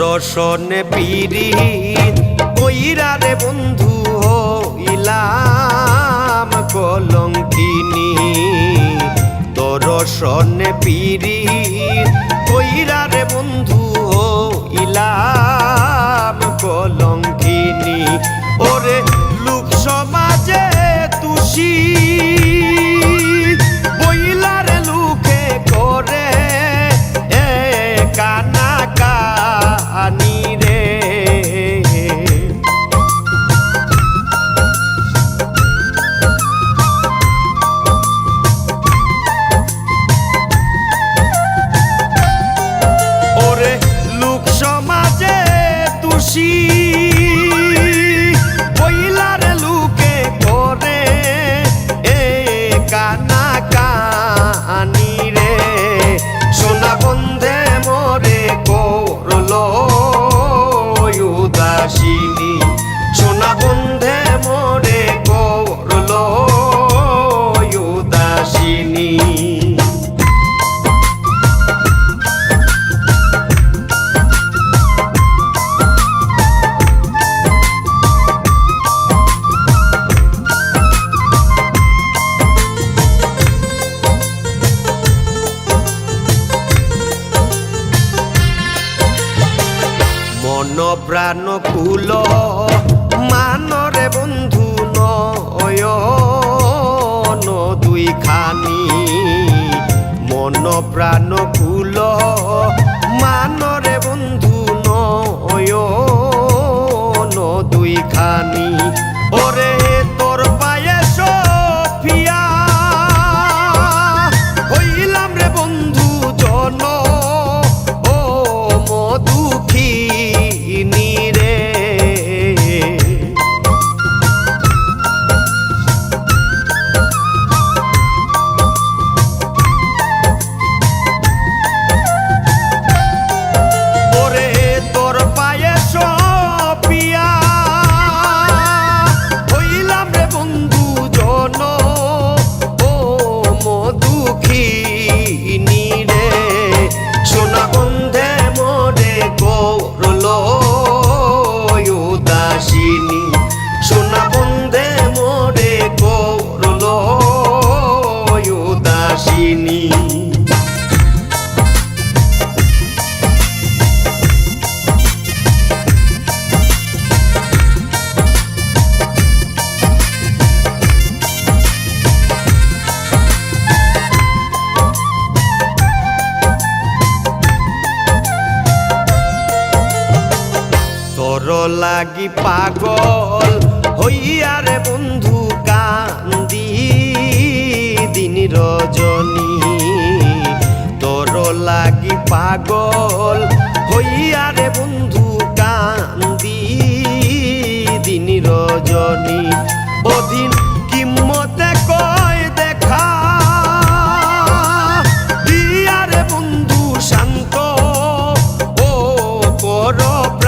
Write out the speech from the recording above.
রসনে পিড়ি কইরা রে বন্ধু হইলাম কলঙ্কিনী। তো রসনে পিড়ি no লাগি পাগল হইয়া রে বন্ধু কান্দি, দিন রজনী। তোর লাগি পাগল হইয়া রে বন্ধু কান্দি, দিন রজনী। অধীন কিম্মতে কয় দেখা, দিয়া বন্ধু শান্ত। ও করব